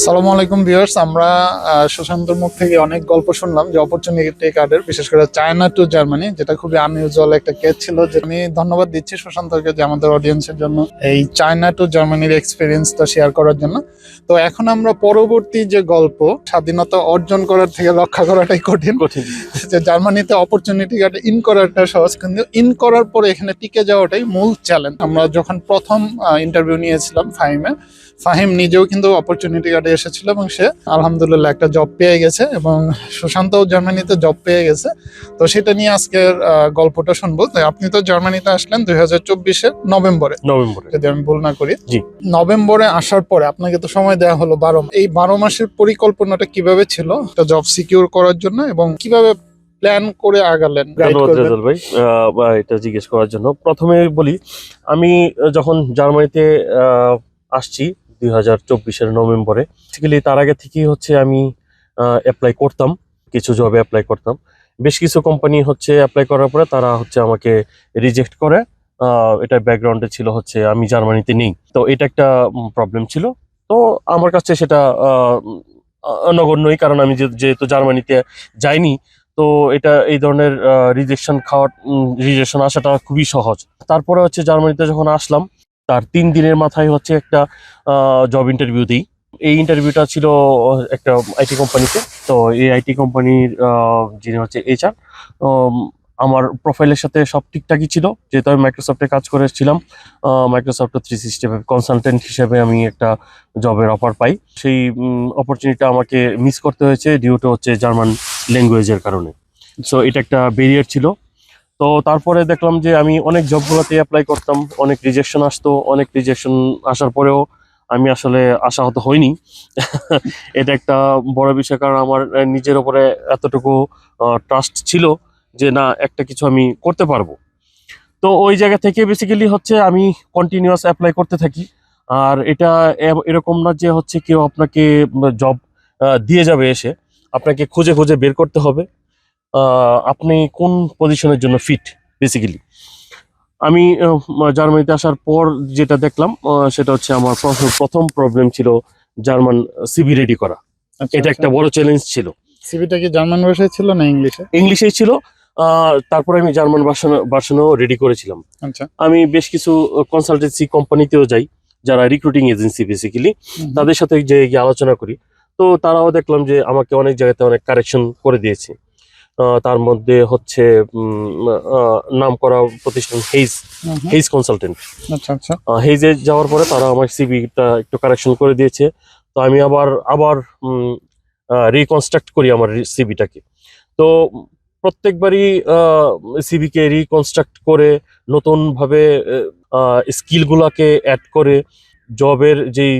সালামু আলাইকুম ভিউয়ার্স আমরা সুশান্তর মুখ থেকে অনেক গল্প শুনলাম যে অপরচুনিটি কার্ডের বিশেষ করে চায়না টু জার্মানি যেটা খুবই আনইউজুয়াল একটা কেস ছিল যে আমি ধন্যবাদ দিচ্ছি সুশান্তকে যে আমাদের অডিয়েন্সের জন্য এই চায়না টু জার্মানির এক্সপিরিয়েন্সটা শেয়ার করার জন্য। তো এখন আমরা পরবর্তী যে গল্প স্বাধীনতা অর্জন করার থেকে রক্ষা করাটাই কঠিন। কঠিন। যে জার্মানিতে অপরচুনিটি কার্ড ইন করাটা সহজ কিন্তু ইন করার পরে এখানে টিকে যাওয়াটাই মূল চ্যালেঞ্জ আমরা যখন প্রথম ইন্টারভিউ নিয়েছিলাম ফাহিমে ফাহিম নিজেও কিন্তু অপরচুনিটি কার্ডে এসেছিল এবং সে আলহামদুলিল্লাহ একটা জব পেয়ে গেছে এবং সুশান্তও জার্মানিতে জব পেয়ে গেছে। তো সেটা নিয়ে আজকের গল্পটা শুনব। আপনি তো জার্মানিতে আসলেন দুই হাজার চব্বিশের নভেম্বরে। নভেম্বরে। যদি আমি ভুল না করি। জি। নভেম্বরে আসার পরে আপনাকে তো সময় দেওয়া হলো বারো এই বারো মাসের পরিকল্পনাটা কীভাবে ছিল? একটা জব সিকিউর করার জন্য এবং কীভাবে প্ল্যান করে আগালেন? ভাই। এটা জিজ্ঞেস করার জন্য। প্রথমে বলি আমি যখন জার্মানিতে আসছি দুই হাজার চব্বিশের নভেম্বরে। বেসিক্যালি তার আগে থেকেই হচ্ছে আমি অ্যাপ্লাই করতাম, কিছু জবে অ্যাপ্লাই করতাম। বেশ কিছু কোম্পানি হচ্ছে অ্যাপ্লাই করার পরে তারা হচ্ছে আমাকে রিজেক্ট করে। এটা ব্যাকগ্রাউন্ডে ছিল হচ্ছে আমি জার্মানিতে নেই। তো এটা একটা প্রবলেম ছিল। তো আমার কাছে সেটা নগণ্যই কারণ আমি যেহেতু জার্মানিতে যাইনি, তো এটা এই ধরনের রিজেকশন খাওয়ার রিজেকশন আসাটা খুবই সহজ। তারপরে হচ্ছে জার্মানিতে যখন আসলাম তার তিন দিনের মাথায় হচ্ছে একটা জব ইন্টারভিউ দিই। এই ইন্টারভিউটা ছিল একটা আইটি কোম্পানিতে তো এই আইটি কোম্পানির যিনি হচ্ছে এইচআর আমার প্রোফাইলের সাথে সব ঠিকঠাকই ছিল। যেহেতু আমি মাইক্রোসফটে কাজ করেছিলাম মাইক্রোসফট থ্রি সিক্সটি কনসালটেন্ট হিসেবে আমি একটা জবের অফার পাই। সেই অপরচুনিটিটা আমাকে মিস করতে হয়েছে ডিউ টু হচ্ছে জার্মান ল্যাঙ্গুয়েজের কারণে। সো এটা একটা ব্যারিয়ার ছিল। তো তারপরে দেখলাম যে আমি অনেক জবগুলোতে অ্যাপ্লাই করতাম, অনেক রিজেকশন আসতো, অনেক রিজেকশন আসার পরেও আমি আসলে আশাহত হইনি। এটা একটা বড় বিষয়, কারণ আমার নিজের ওপরে এতটুকু ট্রাস্ট ছিল যে না, একটা কিছু আমি করতে পারব। তো ওই জায়গা থেকে বেসিক্যালি হচ্ছে আমি কন্টিনিউয়াস অ্যাপ্লাই করতে থাকি। আর এটা এরকম না যে হচ্ছে কেউ আপনাকে জব দিয়ে যাবে এসে। আপনাকে খুঁজে খুঁজে বের করতে হবে। আপনি কোন পজিশনের জন্য ফিট বেসিক্যালি আমি জার্মানিতে আসার পর যেটা দেখলাম সেটা হচ্ছে আমার প্রথম- প্রবলেম ছিল জার্মান সিভি রেডি করা। আচ্ছা, এটা একটা বড় চ্যালেঞ্জ ছিল। সিভিটা কি জার্মান ভাষায় ছিল না ইংলিশে? ইংলিশেই ছিল তারপরে আমি জার্মান ভার্সনও রেডি করেছিলাম। আচ্ছা। আমি বেশ কিছু কনসালটেন্সি কোম্পানিতেও যাই যারা রিক্রুটিং এজেন্সি বেসিক্যালি তাদের সাথে যে গিয়ে আলোচনা করি। তো তারাও দেখলাম যে আমাকে অনেক জায়গাতে অনেক কারেকশন করে দিয়েছে। তার মধ্যে হচ্ছে নাম করা প্রতিষ্ঠান হেইজ। হেইজ কনসালটেন্ট হেইজে যাওয়ার পরে তারা আমার সিভিটা একটু কারেকশন করে দিয়েছে। তো আমি আবার আবার রিকনস্ট্রাক্ট করি আমার সিভিটাকে তো প্রত্যেকবারই সিভিকে রিকনস্ট্রাক্ট করে নতুনভাবে স্কিলগুলোকে অ্যাড করে জবের যেই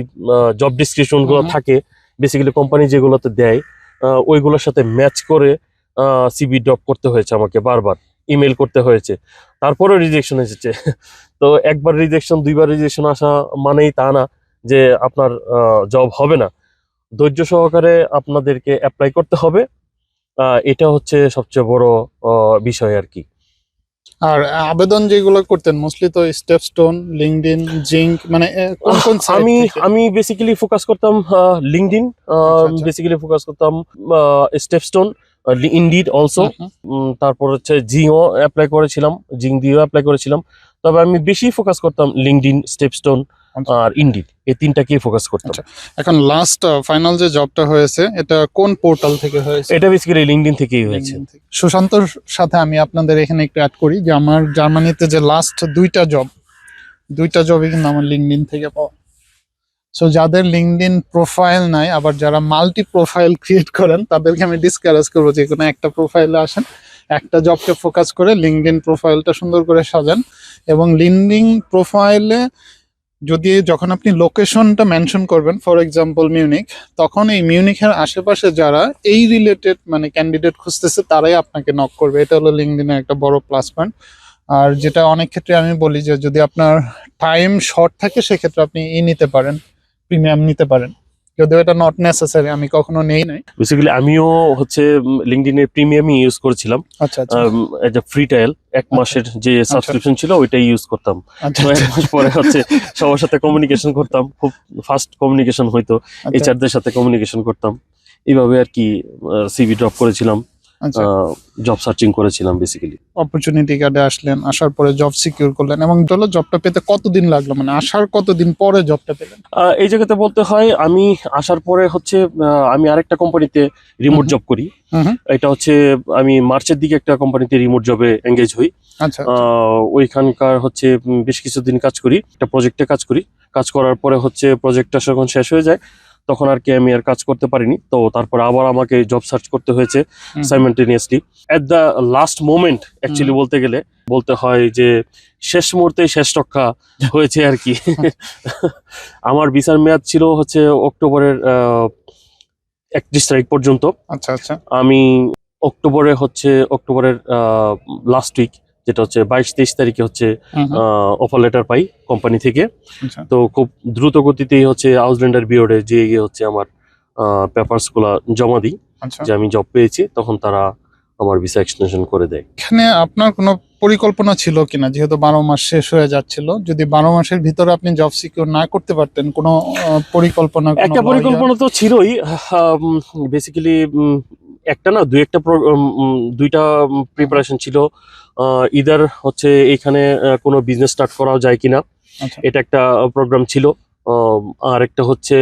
জব ডিসক্রিপশনগুলো থাকে বেসিক্যালি কোম্পানি যেগুলোতে দেয় ওইগুলোর সাথে ম্যাচ করে সিভি ড্রপ করতে হয়েছে আমাকে বারবার ইমেল করতে হয়েছে। তারপরেও রিজেকশন এসেছে। তো একবার রিজেকশন দুইবার রিজেকশন আসা মানেই তা না যে আপনার জব হবে না। ধৈর্য সহকারে আপনাদেরকে অ্যাপ্লাই করতে হবে। এটা হচ্ছে সবচেয়ে বড় বিষয় আর কি। আর আবেদন যেগুলো করতেন মোস্টলি তো স্টেপস্টোন লিঙ্কডইন জিঙ্ক মানে কোন কোন আমি আমি বেসিক্যালি ফোকাস করতাম লিঙ্কডিন। বেসিক্যালি ফোকাস করতাম স্টেপস্টোন ইন্ডিড অলসো হুম, হুম। তারপর হচ্ছে জিও অ্যাপ্লাই করেছিলাম জিং দিয়েও অ্যাপ্লাই করেছিলাম তবে আমি বেশি ফোকাস করতাম লিঙ্কডিন স্টেপস্টোন আচ্ছা। আর ইন্ডিড এই তিনটাকেই ফোকাস করতাম আচ্ছা। এখন লাস্ট ফাইনাল যে জবটা হয়েছে এটা কোন পোর্টাল থেকে হয়েছে এটা বেসিক্যালি লিঙ্কডিন থেকেই হয়েছে সুশান্তর সাথে আমি আপনাদের এখানে একটু অ্যাড করি যে আমার জার্মানিতে যে লাস্ট দুইটা জব দুইটা জবই কিন্তু আমার লিঙ্কডিন থেকে পাওয়া সো যাদের লিঙ্কডিন প্রোফাইল নাই, আবার যারা মাল্টি প্রোফাইল ক্রিয়েট করেন, তাদেরকে আমি ডিসকারেজ করব যে কোনো একটা প্রোফাইলে আসেন, একটা জবকে ফোকাস করে লিঙ্কডিন প্রোফাইলটা সুন্দর করে সাজান। এবং লিঙ্কডিন প্রোফাইলে যদি যখন আপনি লোকেশনটা মেনশন করবেন ফর এক্সাম্পল মিউনিক তখন এই মিউনিকের আশেপাশে যারা এই রিলেটেড মানে ক্যান্ডিডেট খুঁজতেছে, তারাই আপনাকে নক করবে। এটা হলো লিঙ্কডিনের একটা বড় প্লাস পয়েন্ট আর যেটা অনেক ক্ষেত্রে আমি বলি যে, যদি আপনার টাইম শর্ট থাকে, সেক্ষেত্রে আপনি ই নিতে পারেন। প্রিমিয়াম নিতে পারেন। যদিও এটা নট নেসেসারি আমি কখনো নেই নাই। বেসিক্যালি আমিও হচ্ছে লিঙ্কডিনের প্রিমিয়ামই ইউজ করেছিলাম। আচ্ছা আচ্ছা। এজ এ ফ্রি ট্রায়াল এক মাসের যে সাবস্ক্রিপশন ছিল ওইটাই ইউজ করতাম। আচ্ছা। তো এক মাস পরে হচ্ছে সবার সাথে কমিউনিকেশন করতাম খুব ফাস্ট কমিউনিকেশন হইতো। আচ্ছা। এইচআরদের সাথে কমিউনিকেশন করতাম। এইভাবে আর কি সিভি ড্রপ করেছিলাম। আচ্ছা জব সার্চিং করেছিলাম বেসিক্যালি অপরচুনিটি কার্ডে আসলেন আসার পরে জব সিকিউর করলেন এবং চলো জবটা পেতে কতদিন লাগল? মানে আসার কতদিন পরে জবটা পেলেন? এই জায়গাতে বলতে হয় আমি আসার পরে হচ্ছে আমি আরেকটা কোম্পানিতে রিমোট জব করি। এটা হচ্ছে আমি মার্চের দিকে একটা কোম্পানিতে রিমোট জবে এঙ্গেজ হই। আচ্ছা। ওইখানকার হচ্ছে বেশ কিছুদিন কাজ করি একটা প্রজেক্টে কাজ করি। কাজ করার পরে হচ্ছে প্রজেক্টটা যখন শেষ হয়ে যায় তখন আর কি আমি আর কাজ করতে পারিনি। তো তারপরে আবার আমাকে জব সার্চ করতে হয়েছে। Simultaneously at the last moment actually বলতে গেলে বলতে হয় যে শেষ মুহূর্তে শেষ রক্ষা হয়েছে আর কি। আমার ভিসার মেয়াদ ছিল হচ্ছে অক্টোবরের একত্রিশ তারিখ পর্যন্ত। আচ্ছা আচ্ছা। আমি অক্টোবরে হচ্ছে অক্টোবরের লাস্ট উইক যেটা হচ্ছে বাইশ তেইশ তারিখে হচ্ছে। অফার লেটার পাই কোম্পানি থেকে। আচ্ছা। তো খুব দ্রুত গতিতেই হচ্ছে আউসল্যান্ডার বিওর্ডে যে হচ্ছে আমার পেপারসগুলা জমা দিই আচ্ছা। যে আমি জব পেয়েছি তখন তারা আমার ভিসা এক্সটেনশন করে দেয়। এখানে আপনার কোনো পরিকল্পনা ছিল কিনা? যেহেতু বারো মাস শেষ হয়ে যাচ্ছিল যদি বারো মাসের ভিতরে আপনি জব সিকিউর না করতে পারতেন কোনো পরিকল্পনা একটা পরিকল্পনা তো ছিলই বেসিক্যালি একটা না দুই একটা দুইটা প্রিপারেশন ছিল। ইদার হচ্ছে এখানে কোনো বিজনেস স্টার্ট করা যায় কিনা। আচ্ছা। এটা একটা প্রোগ্রাম ছিল। আর একটা হচ্ছে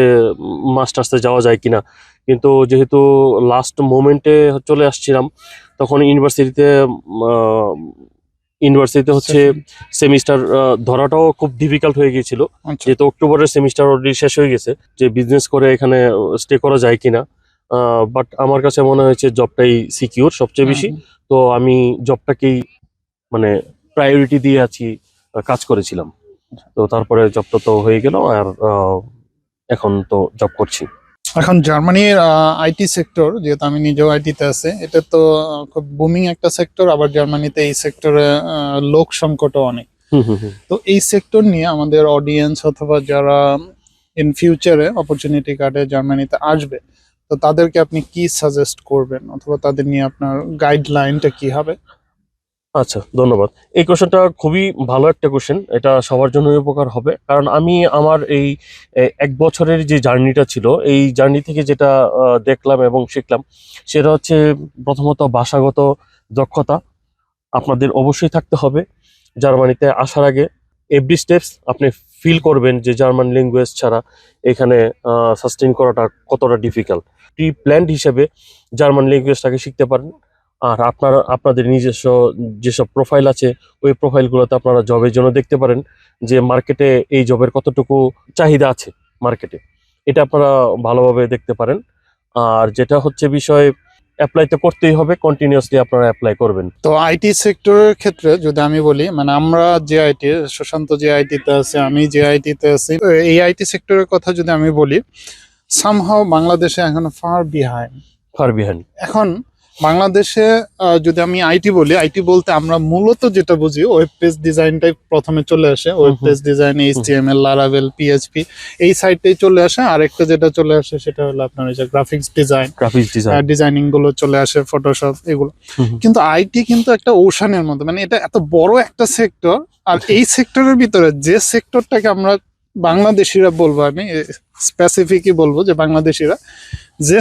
মাস্টার্সে যাওয়া যায় কিনা। কিন্তু যেহেতু লাস্ট মোমেন্টে চলে আসছিলাম তখন ইউনিভার্সিটিতে ইউনিভার্সিটিতে হচ্ছে সেমিস্টার ধরাটাও খুব ডিফিকাল্ট হয়ে গিয়েছিল। আচ্ছা। যেহেতু অক্টোবরের সেমিস্টার অলরেডি শেষ হয়ে গেছে যে বিজনেস করে এখানে স্টে করা যায় কিনা। বাট আমার কাছে মনে হয়েছে জবটাই সিকিউর সবচেয়ে বেশি। তো আমি জবটাকেই মানে প্রায়োরিটি দিয়ে আছি কাজ করেছিলাম। তো তারপরে জবটা তো হয়ে গেল আর এখন তো জব করছি। এখন জার্মানির আইটি সেক্টর যেহেতু আমি নিজেও আইটিতে আছে এটা তো খুব বুমিং একটা সেক্টর আবার জার্মানিতে এই সেক্টরে লোক সংকটও অনেক। হুম হুম হুম। তো এই সেক্টর নিয়ে আমাদের অডিয়েন্স অথবা যারা ইন ফিউচারে অপরচুনিটি কার্ডে জার্মানিতে আসবে তো তাদেরকে আপনি কি সাজেস্ট করবেন? অথবা তাদের নিয়ে আপনার গাইডলাইনটা কি হবে? আচ্ছা ধন্যবাদ। এই কোশ্চেনটা খুবই ভালো একটা কোশ্চেন এটা সবার জন্য উপকার হবে। কারণ আমি আমার এই এক বছরের যে জার্নিটা ছিল, এই জার্নি থেকে যেটা দেখলাম এবং শিখলাম, সেটা হচ্ছে প্রথমত ভাষাগত দক্ষতা। আপনাদের অবশ্যই থাকতে হবে। জার্মানিতে আসার আগে এভরি স্টেপস আপনি ফিল করবেন যে জার্মান ল্যাঙ্গুয়েজ ছাড়া এখানে সাস্টেইন করাটা কতটা ডিফিকাল্ট প্রি প্ল্যান্ড হিসেবে জার্মান ল্যাঙ্গুয়েজটাকে শিখতে পারেন। আর আপনারা আপনাদের নিজস্ব যেসব প্রোফাইল আছে ওই প্রোফাইলগুলোতে আপনারা জবের জন্য দেখতে পারেন যে মার্কেটে এই জবের কতটুকু চাহিদা আছে মার্কেটে এটা আপনারা ভালোভাবে দেখতে পারেন। আর যেটা হচ্ছে বিষয় অ্যাপ্লাই তো করতেই হবে কন্টিনিউয়াসলি আপনারা অ্যাপ্লাই করবেন। তো আইটি সেক্টরের ক্ষেত্রে যদি আমি বলি মানে আমরা যে আইটি সুশান্ত যে আইটিতে আছে আমি যে আইটিতে আছি এই আইটি সেক্টরের কথা যদি আমি বলি সামহাও বাংলাদেশে এখন ফার বিহাইন্ড ফার বিহাইন্ড এখন বাংলাদেশে যদি আমি আইটি বলি আইটি বলতে আমরা মূলত যেটা বুঝি ওয়েব পেজ ডিজাইনটাই প্রথমে চলে আসে। Web. Page design HTML Laravel PHP এই সাইডটাই চলে আসে। আরেকটা যেটা চলে আসে সেটা হলো আপনার ওই যে গ্রাফিক্স ডিজাইন গ্রাফিক্স ডিজাইন ডিজাইনিংগুলো চলে আসে ফটোশপ এগুলো। কিন্তু আইটি কিন্তু একটা ওশানের মতো। মানে এটা এত বড় একটা সেক্টর আর এই সেক্টরের ভিতরে যে সেক্টরটাকে আমরা বাংলাদেশিরা বলব আমি স্পেসিফিকই বলব যে বাংলাদেশিরা যে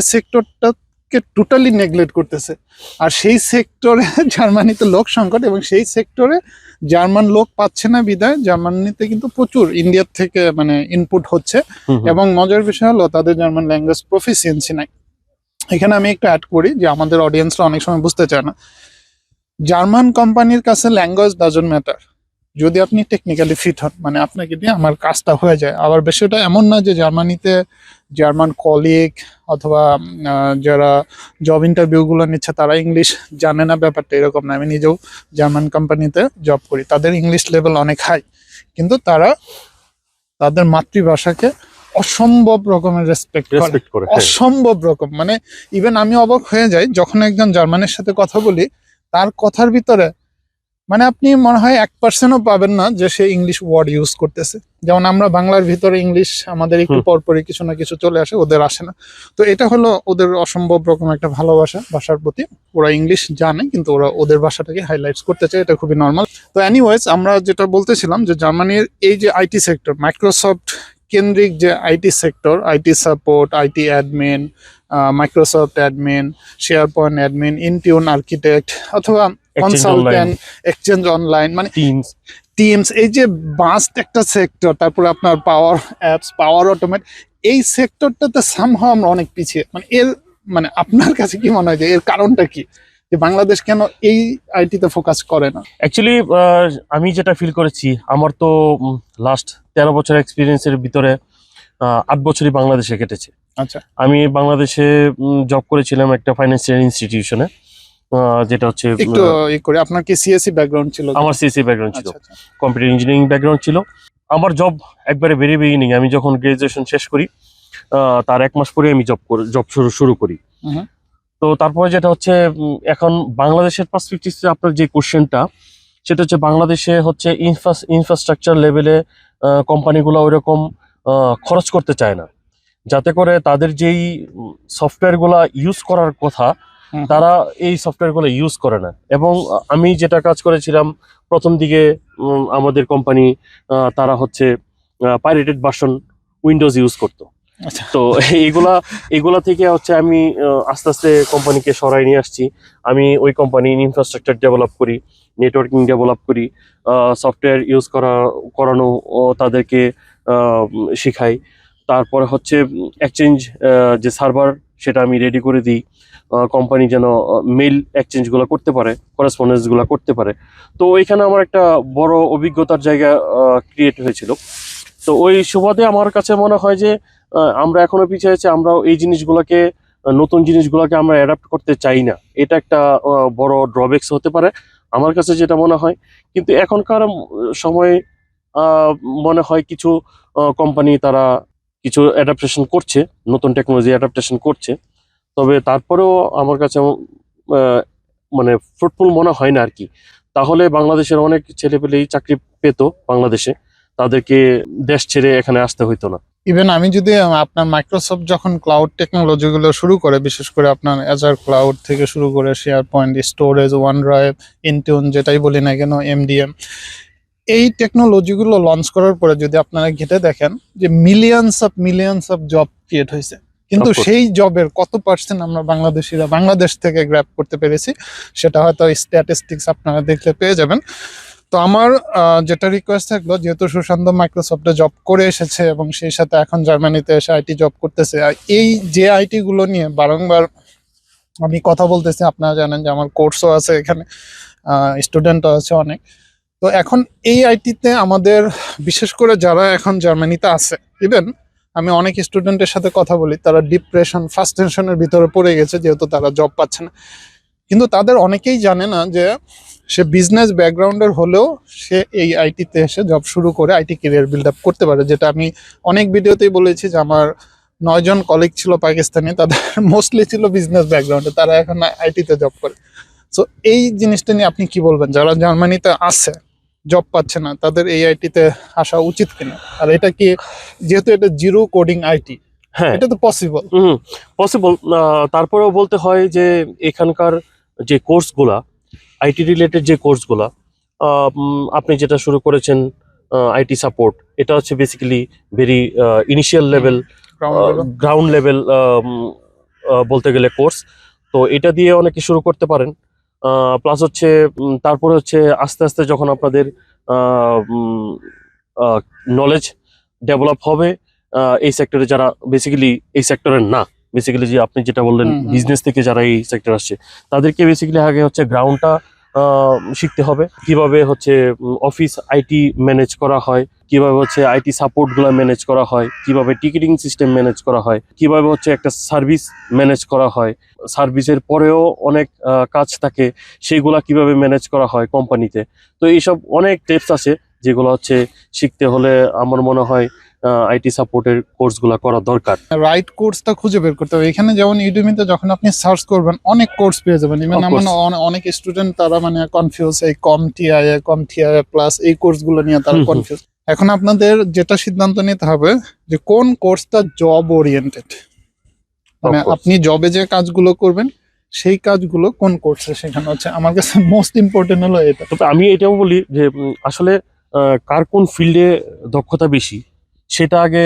সেক্টরটাকে টোটালি নেগলেক্ট করতেছে। আর সেই সেক্টরে জার্মানিতে লোক সংকট এবং সেই সেক্টরে জার্মান লোক পাচ্ছে না বিদায়। জার্মানিতে কিন্তু প্রচুর ইন্ডিয়ার থেকে মানে ইনপুট হচ্ছে। এবং মজার বিষয় হলো তাদের জার্মান ল্যাঙ্গুয়েজ প্রফিসিয়েন্সি নাই। এখানে আমি একটু অ্যাড করি যে আমাদের অডিয়েন্সরা অনেক সময় বুঝতে চায় না। জার্মান কোম্পানির কাছে ল্যাঙ্গুয়েজ ডাজন ম্যাটার যদি আপনি টেকনিক্যালি ফিট হন মানে আপনাকে দিয়ে আমার কাজটা হয়ে যায়। আবার বিষয়টা এমন না যে জার্মানিতে জার্মান কলিগ অথবা যারা জব ইন্টারভিউগুলো নিচ্ছে তারা ইংলিশ জানে না ব্যাপারটা এরকম না। আমি নিজেও জার্মান কোম্পানিতে জব করি। তাদের ইংলিশ লেভেল অনেক হাই কিন্তু তারা তাদের মাতৃভাষাকে অসম্ভব রকমের রেসপেক্ট করে। হ্যাঁ। অসম্ভব রকম। মানে ইভেন আমি অবাক হয়ে যাই যখন একজন জার্মানের সাথে কথা বলি তার কথার ভিতরে মানে আপনি মনে হয় এক পার্সেন্টও পাবেন না যে সে ইংলিশ ওয়ার্ড ইউজ করতেছে। যেমন আমরা বাংলার ভিতরে ইংলিশ আমাদের একটু পরপরই কিছু না কিছু চলে আসে ওদের আসে না। তো এটা হলো ওদের অসম্ভব রকম একটা ভালোবাসা ভাষার প্রতি। ওরা ইংলিশ জানে কিন্তু ওরা ওদের ভাষাটাকে হাইলাইটস করতে চায় এটা খুবই নর্মাল তো এনিওয়েজ আমরা যেটা বলতেছিলাম যে জার্মানির এই যে আইটি সেক্টর মাইক্রোসফট কেন্দ্রিক যে IT sector IT support IT admin Microsoft admin SharePoint admin Intune architect অথবা কনসালটেন্ট এক্সচেঞ্জ অনলাইন মানে টিমস এই যে বাস্ট একটা সেক্টর তারপরে আপনার পাওয়ার অ্যাপস পাওয়ার অটোমেট এই সেক্টরটাতে সামহাও আমরা অনেক পিছিয়ে মানে এর মানে আপনার কাছে কি মনে হয় যে এর কারণটা কি? যে বাংলাদেশ কেন এই আইটিতে ফোকাস করে না? অ্যাকচুয়ালি আমি যেটা ফিল করেছি আমার তো লাস্ট তেরো বছর এক্সপিরিয়েন্সের ভিতরে আট বছরই বাংলাদেশে কেটেছে। আচ্ছা। আমি বাংলাদেশে জব করেছিলাম একটা ফাইন্যান্সিয়াল ইনস্টিটিউশনে যেটা হচ্ছে একটু ই করে আপনার কি সিএসসি ব্যাকগ্রাউন্ড ছিল? আমার সিএসসি ব্যাকগ্রাউন্ড ছিল। আচ্ছা আচ্ছা। কম্পিউটার ইঞ্জিনিয়ারিং ব্যাকগ্রাউন্ড ছিল। আমার জব একবারে ভেরি বিগিনিং আমি যখন গ্রাজুয়েশন শেষ করি তার এক মাস পরে আমি জব জব শুরু শুরু করি। তো তারপরে যেটা হচ্ছে এখন বাংলাদেশের পার্সপেক্টিভ আপনার যে কোশ্চেনটা সেটা হচ্ছে বাংলাদেশে হচ্ছে ইনফ্রাস্ট্রাকচার লেভেলে কোম্পানিগুলো ওইরকম খরচ করতে চায় না। যাতে করে তাদের যেই সফটওয়্যারগুলো ইউজ করার কথা। তারা এই সফটওয়্যারগুলো ইউজ করে না। এবং আমি যেটা কাজ করেছিলাম প্রথম দিকে আমাদের কোম্পানি তারা হচ্ছে পাইরেটেড ভার্সন উইন্ডোজ ইউজ করতো। আচ্ছা। তো এইগুলা এগুলা থেকে হচ্ছে আমি আস্তে আস্তে কোম্পানিকে সরাই নিয়ে আসছি। আমি ওই কোম্পানির ইনফ্রাস্ট্রাকচার ডেভেলপ করি নেটওয়ার্কিং ডেভেলপ করি সফটওয়্যার ইউজ করা করানো ও তাদেরকে শিখাই। তারপরে হচ্ছে এক্সচেঞ্জ যে সার্ভার সেটা আমি রেডি করে দিই। কোম্পানি যেন মেল এক্সচেঞ্জগুলো করতে পারে করেসপন্ডেন্সগুলো করতে পারে। তো ওইখানে আমার একটা বড় অভিজ্ঞতার জায়গা ক্রিয়েট হয়েছিল। তো ওই সুবাদে আমার কাছে মনে হয় যে আমরা এখনও পিছিয়ে আছি আমরা এই জিনিসগুলোকে নতুন জিনিসগুলোকে আমরা অ্যাডাপ্ট করতে চাই না। এটা একটা বড় ড্রব্যাক্স হতে পারে আমার কাছে যেটা মনে হয়। কিন্তু এখনকার সময়ে মনে হয় কিছু কোম্পানি তারা কিছু অ্যাডাপ্টেশন করছে, নতুন টেকনোলজি অ্যাডাপ্টেশন করছে। তবে তারপরেও আমার কাছে মানে ফ্রুটফুল মনে হয় না আর কি। তাহলে বাংলাদেশের অনেক ছেলেপেলেই চাকরি পেত বাংলাদেশে। তাদেরকে দেশ ছেড়ে এখানে আসতে হইতো না। ইভেন আমি যদি আপনার মাইক্রোসফট যখন ক্লাউড টেকনোলজি গুলো শুরু করে, বিশেষ করে আপনার অ্যাজার ক্লাউড থেকে শুরু করে SharePoint storage OneDrive Intune যেটাই বলি না কেন এমডিএম এই টেকনোলজিগুলো লঞ্চ করার পরে যদি আপনারা ঘেটে দেখেন যে millions of millions of job create হয়েছে। কিন্তু সেই জবের কত পার্সেন্ট আমরা বাংলাদেশিরা বাংলাদেশ থেকে গ্র্যাপ করতে পেরেছি সেটা হয়তো স্ট্যাটিস্টিক্স আপনারা দেখলে পেয়ে যাবেন। তো আমার যেটা রিকোয়েস্ট থাকল যেহেতু সুশান্ত মাইক্রোসফটে জব করে এসেছে এবং সেই সাথে এখন জার্মানিতে এসে আইটি জব করতেছে আর এই যে আইটি গুলো নিয়ে বারংবার আমি কথা বলতেছি আপনারা জানেন যে আমার কোর্সও আছে এখানে স্টুডেন্টও আছে অনেক। তো এখন এই আইটিতে আমাদের, বিশেষ করে যারা এখন জার্মানিতে আছে ইভেন আমি অনেক স্টুডেন্টের সাথে কথা বলি, তারা ডিপ্রেশন ফার্স্ট টেনশনের ভিতরে পড়ে গেছে, যেহেতু তারা জব পাচ্ছে না। কিন্তু তাদের অনেকেই জানে না যে, সে বিজনেস ব্যাকগ্রাউন্ডের হলেও সে এই আইটিতে এসে জব শুরু করে আইটি কেরিয়ার বিল্ড আপ করতে পারে, যেটা আমি অনেক ভিডিওতেই বলেছি যে আমার নয়জন কলিগ ছিল পাকিস্তানি, তাদের মোস্টলি ছিল বিজনেস ব্যাকগ্রাউন্ডে তারা এখন আইটিতে জব করে। সো এই জিনিসটা নিয়ে আপনি কি বলবেন? যারা জার্মানিতে আছে জব পাচ্ছে না তাদের এই আইটিতে আসা উচিত কিনা? আর এটা কি যেহেতু এটা জিরো কোডিং আইটি হ্যাঁ। এটা তো পসিবল হুম পসিবল তারপরেও বলতে হয় যে এখানকার যে কোর্সগুলা আইটি রিলেটেড যে কোর্সগুলা আপনি যেটা শুরু করেছেন আইটি সাপোর্ট এটা হচ্ছে basically very initial level ground level বলতে গেলে কোর্স তো এটা দিয়ে অনেকে শুরু করতে পারেন। প্লাস হচ্ছে তারপরে হচ্ছে আস্তে আস্তে যখন আপনাদের নলেজ ডেভেলপ হবে এই সেক্টরে যারা বেসিক্যালি এই সেক্টরের না বেসিক্যালি যে আপনি যেটা বললেন। বিজনেস থেকে যারা এই সেক্টর আসছে তাদেরকে বেসিক্যালি আগে হচ্ছে গ্রাউন্ডটা শিখতে হবে। কীভাবে হচ্ছে অফিস আইটি ম্যানেজ করা হয়, কীভাবে হচ্ছে আইটি সাপোর্টগুলা ম্যানেজ করা হয়, কীভাবে টিকিটিং সিস্টেম ম্যানেজ করা হয়, কীভাবে হচ্ছে একটা সার্ভিস ম্যানেজ করা হয়। সার্ভিসের পরেও অনেক কাজ থাকে সেইগুলা কীভাবে ম্যানেজ করা হয় কোম্পানিতে তো। এইসব অনেক টিপস আছে, যেগুলো হচ্ছে শিখতে হলে আমার মনে হয় আইটি সাপোর্টের কোর্সগুলো করা দরকার। রাইট কোর্সটা খুঁজে বের করতে হবে। এখানে যেমন ইউডিমিতে যখন আপনি সার্চ করবেন অনেক কোর্স পেয়ে যাবেন। ইভেন আমার অনেক স্টুডেন্ট তারা মানে কনফিউজ এই CompTIA CompTIA plus এই কোর্সগুলো নিয়ে তারা। কনফিউজ এখন আপনাদের যেটা সিদ্ধান্ত নিতে হবে যে কোন কোর্সটা জব ওরিয়েন্টেড মানে আপনি জবে যে কাজগুলো করবেন সেই কাজগুলো কোন কোর্সে শেখানো হচ্ছে? আমার কাছে মোস্ট ইম্পর্টেন্ট হলো এটা। তবে আমি এটাও বলি যে আসলে কার কোন ফিল্ডে দক্ষতা বেশি? সেটা আগে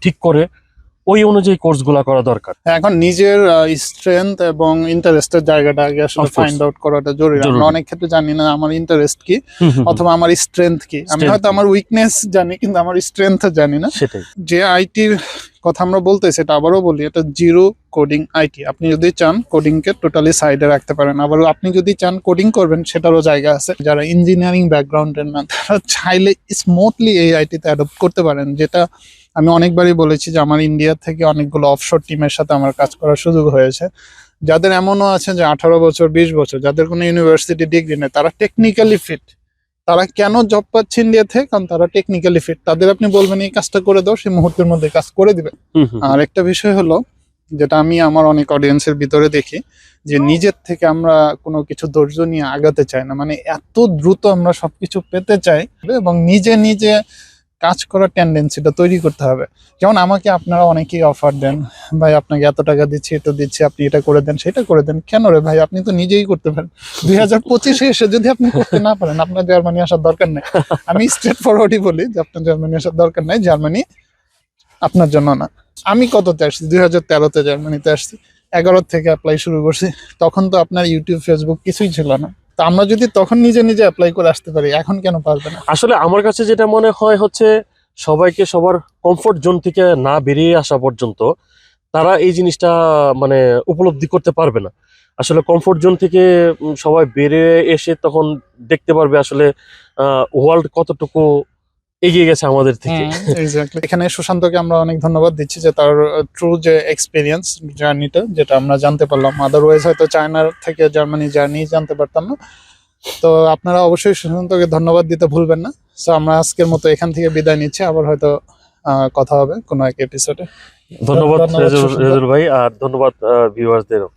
ঠিক করে ওই অনুযায়ী কোর্সগুলো করা দরকার। এখন নিজের স্ট্রেংথ এবং ইন্টারেস্টের জায়গাটা আগে আসলে ফাইন্ড আউট করাটা জরুরি। আমরা অনেক ক্ষেত্রে জানি না আমার ইন্টারেস্ট কি অথবা আমার স্ট্রেংথ কি। আমি হয়তো আমার উইকনেস জানি কিন্তু আমার স্ট্রেংথ জানি না। সেটাই। যে আইটির কথা আমরা বলতেছি এটা আবারও বলি এটা জিরো কোডিং আইটি আপনি যদি চান কোডিংকে টোটালি সাইডে রাখতে পারেন। আবার আপনি যদি চান কোডিং করবেন সেটারও জায়গা আছে। যারা ইঞ্জিনিয়ারিং ব্যাকগ্রাউন্ডের না তারা চাইলে স্মুথলি এই আইটিতে অ্যাডপ্ট করতে পারেন যেটা আমি অনেকবারই বলেছি যে আমার ইন্ডিয়া থেকে অনেকগুলো অফশোর টিমের সাথে আমার কাজ করার সুযোগ হয়েছে। যাদের এমনও আছে যে আঠারো বছর বিশ বছর যাদের কোনো ইউনিভার্সিটি ডিগ্রি নেই তারা টেকনিক্যালি ফিট তারা কেন জব পাচ্ছে ইন্ডিয়াতে কারণ তারা টেকনিক্যালি ফিট তাদের আপনি বলবেন এই কাজটা করে দাও সেই মুহূর্তের মধ্যে কাজ করে দিবে। আর একটা বিষয় হলো যেটা আমি আমার অনেক অডিয়েন্সের ভিতরে দেখি যে নিজের থেকে আমরা কোনো কিছু ধৈর্য নিয়ে আগাতে চাই না। মানে এত দ্রুত আমরা সবকিছু পেতে চাই এবং নিজে নিজে কাজ করার টেন্ডেন্সিটা তৈরি করতে হবে। যেমন আমাকে আপনারা অনেকেই অফার দেন ভাই আপনাকে এত টাকা দিচ্ছি এটা দিচ্ছি আপনি এটা করে দেন সেটা করে দেন। কেন রে ভাই? আপনি তো নিজেই করতে পারেন। দুই হাজার পঁচিশে এসে যদি আপনি করতে না পারেন আপনার জার্মানি আসার দরকার নেই। আমি স্ট্রেট ফরওয়ার্ডই বলি যে আপনার জার্মানি আসার দরকার নেই জার্মানি আপনার জন্য না। আমি কততে আসছি? দুই হাজার তেরোতে জার্মানিতে আসছি। এগারো থেকে অ্যাপ্লাই শুরু করছি। তখন তো আপনার ইউটিউব ফেসবুক কিছুই ছিল না। আমরা যদি তখন নিজে নিজে অ্যাপ্লাই করে আসতে পারি, এখন কেন পারবে না? আসলে আমার কাছে যেটা মনে হয় হচ্ছে, সবাইকে সবার কমফোর্ট জোন থেকে না বেরিয়ে আসা পর্যন্ত তারা এই জিনিসটা মানে উপলব্ধি করতে পারবে না। আসলে কমফোর্ট জোন থেকে সবাই বেরিয়ে এসে তখন দেখতে পারবে আসলে ওয়ার্ল্ড কতটুকু এগিয়ে গেছে আমাদের থেকে। এখানে সুশান্তকে আমরা অনেক ধন্যবাদ দিচ্ছি যে তার ট্রু যে এক্সপিরিয়েন্স জার্নিটা যেটা আমরা জানতে পারলাম। আদারওয়াইজ হয়তো চায়নার থেকে জার্মানি জার্নি জানতে পারতাম না। তো আপনারা অবশ্যই সুশান্তকে ধন্যবাদ দিতে ভুলবেন না। সো আমরা আজকের মতো এখান থেকে বিদায় নিচ্ছি। আবার হয়তো কথা হবে কোনো এক এপিসোডে ধন্যবাদ রেজুল ভাই আর ধন্যবাদ ভিউয়ার্সদেরও